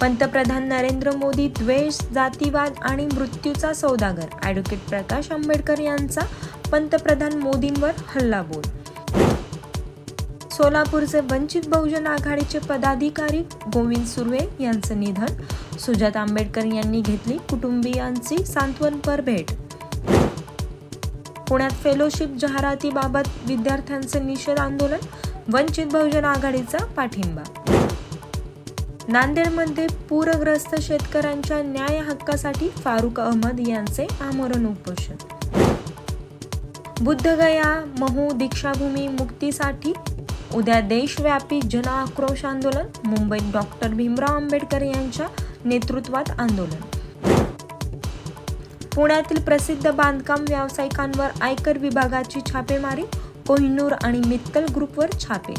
पंतप्रधान नरेंद्र मोदी द्वेष जातीवाद आणि मृत्यूचा सौदागर. ॲडव्होकेट प्रकाश आंबेडकर यांचा पंतप्रधान मोदींवर हल्लाबोल. सोलापूरचे वंचित बहुजन आघाडीचे पदाधिकारी गोविंद सुर्वे यांचं निधन. सुजात आंबेडकर यांनी घेतली कुटुंबियांची सांत्वनपर भेट. पुण्यात फेलोशिप जाहिरातीबाबत विद्यार्थ्यांचं निषेध आंदोलन वंचित बहुजन आघाडीचा पाठिंबा. नांदेडमध्ये पूरग्रस्त शेतकऱ्यांच्या न्याय हक्कासाठी फारुक अहमद यांचे आमरण उपोषण. बुद्धगया महू दीक्षाभूमी मुक्तीसाठी उद्या देशव्यापी जन आक्रोश आंदोलन मुंबईत डॉक्टर भीमराव आंबेडकर यांच्या नेतृत्वात आंदोलन. पुण्यातील प्रसिद्ध बांधकाम व्यावसायिकांवर आयकर विभागाची छापेमारी कोहिनूर आणि मित्तल ग्रुपवर छापे.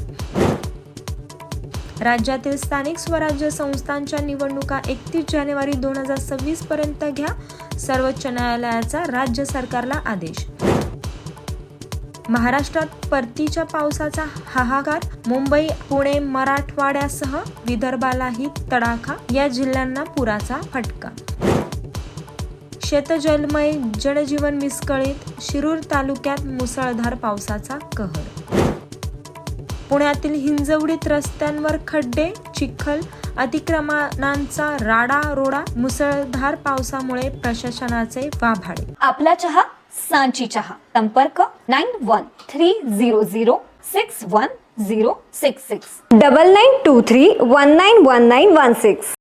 राज्यातील स्थानिक स्वराज्य संस्थांच्या निवडणुका एकतीस जानेवारी दोन हजार सव्वीस पर्यंत घ्या. सर्वोच्च न्यायालयाचा राज्य सरकारला आदेश. महाराष्ट्रात परतीच्या पावसाचा हाहाकार मुंबई पुणे मराठवाड्यासह विदर्भालाही तडाखा या जिल्ह्यांना पुराचा फटका. शेतजलमय जनजीवन विस्कळीत शिरूर तालुक्यात मुसळधार पावसाचा कहर. पुण्यातील हिंजवडीत रस्त्यांवर खड्डे चिखल अतिक्रमणांचा राडा रोडा मुसळधार पावसामुळे प्रशासनाचे वाभाडे. आपला चहा सांची चहा. संपर्क nine one three zero zero six one zero six six. Double nine two three one nine one nine one six.